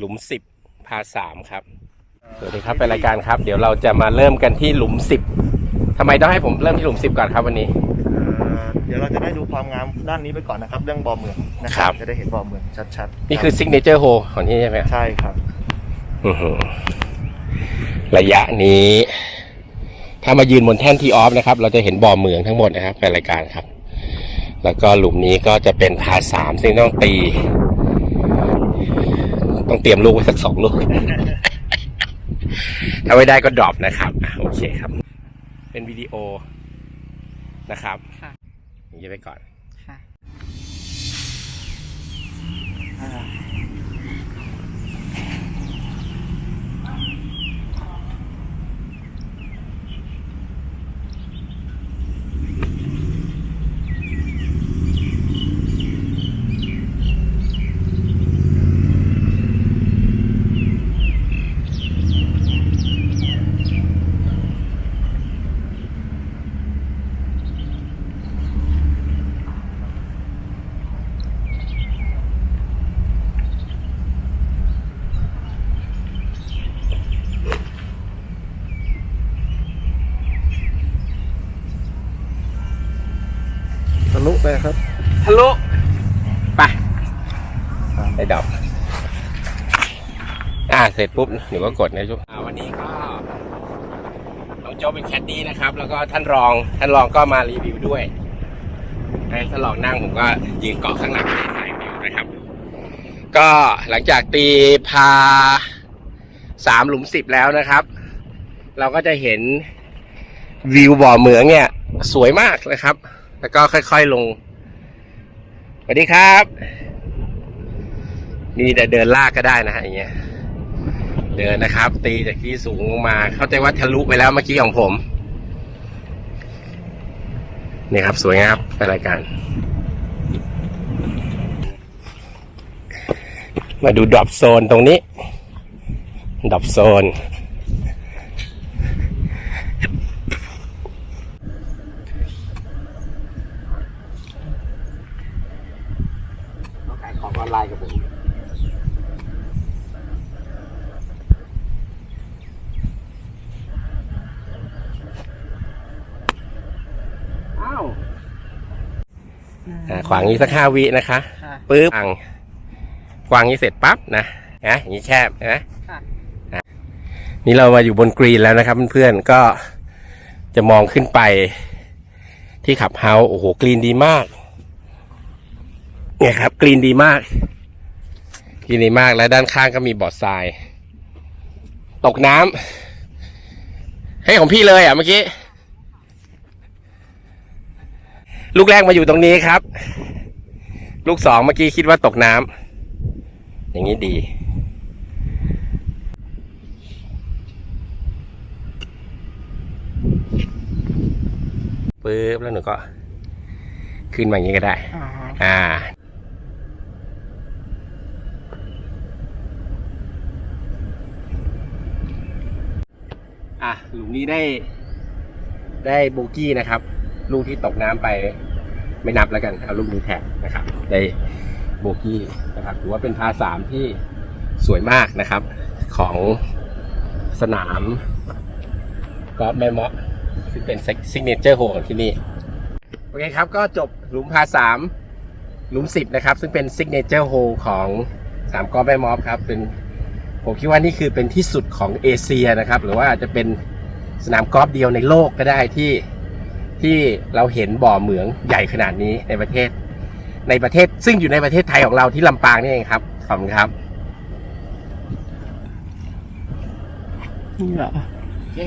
หลุมสิบพาสามครับสวัสดีครับเป็นรายการครับ เดี๋ยวเราจะมาเริ่มกันที่หลุมสิบทำไมต้องให้ผมเริ่มที่หลุมสิบก่อนครับวันนี้เอ่อเดี๋ยวเราจะได้ดูความงามด้านนี้ไปก่อนนะครับเรื่องบ่อเมืองนะคครัรับจะได้เห็นบ่อเมืองชัดๆนี่คือซิกเนเจอร์โฮของที่นี่ใช่ไหมใช่ครับ อื้อหือระยะนี้ ถ้ามายืนบนแท่นทีออฟนะครับ เราจะเห็นบ่อเมืองทั้งหมดนะครับเป็นรายการครับ แล้วก็หลุมนี้ก็จะเป็นพาสามซึ่งต้องตี ต้องเตรียมลูกไว้สักสองลูก ถ้าไม่ได้ก็ดรอปนะครับอะโอเคครับ เป็นวิดีโอนะครับค่ะอย่างนี้ไปก่อน ค่ะ ไปครับทะลุไปได้ดอกอ่าเสร็จปุ๊บหนูก็กดนะจุ๊บอ่าวันนี้ก็น้องโจเป็นแคดดี้นะครับ แล้วก็ท่านรองท่านรองก็มารีวิวด้วยให้ท่านรองนั่งผมก็ยืนเกาะข้างหลังในถ่ายวิวนะครับ ก็หลังจากตีพาสามหลุมสิบแล้วนะครับ เราก็จะเห็นวิวบ่อเหมืองเนี่ย สวยมากนะครับ แล้วก็ค่อยๆลงสวัสดีครับ นี่แต่เดินลากก็ได้นะฮะอย่างเงี้ยเดินนะครับ ตีจากที่สูงลงมา เข้าใจว่าทะลุไปแล้วเมื่อกี้ของผมนี่ครับ สวยงามเป็นรายการ มาดูดรอปโซนตรงนี้ดรอปโซน เขาขายของออนไลน์กับผมอ้าวอ่าขวางนี้สักห้าวินะคะค่ะ ปึ๊บขวางขวางนี้เสร็จปั๊บนะนะอย่างนี้แคบนะค่ะนี่เรามาอยู่บนกรีนแล้วนะครับเพื่อนๆก็จะมองขึ้นไปที่ขับเฮาส์โอ้โหกรีนดีมาก เนี่ยครับ กรีนดีมาก กรีนดีมากและด้านข้างก็มีบอร์ดทราย ตกน้ำให้ของพี่เลยอะเมื่อกี้ ลูกแรกมาอยู่ตรงนี้ครับ ลูกสองเมื่อกี้คิดว่าตกน้ำอย่างนี้ดีปึ๊บแล้วหนูก็ ขึ้นมาอย่างนี้ก็ได้อ๋ออ่า อะหลุมนี้ได้ได้โบกี้นะครับ ลูกที่ตกน้ำไปไม่นับแล้วกันเอาลูกนี้แทนนะครับ ได้โบกี้นะครับถือว่าเป็นพาสามที่สวยมากนะครับ ของสนามกอล์ฟแม่เมาะซึ่งเป็นซิกเนเจอร์โฮของที่นี่ โอเคครับ ก็จบหลุมพาสามหลุมสิบนะครับ ซึ่งเป็นซิกเนเจอร์โฮของสามกอล์ฟแม่มอฟครับเป็น ผมคิดว่านี่คือเป็นที่สุดของเอเชียนะครับ หรือว่าอาจจะเป็นสนามกอล์ฟเดียวในโลกก็ได้ที่ที่เราเห็นบ่อเหมืองใหญ่ขนาดนี้ในประเทศ ในประเทศซึ่งอยู่ในประเทศไทยของเราที่ลำปางนี่เองครับขอบคุณครับนี่เหรอโอเค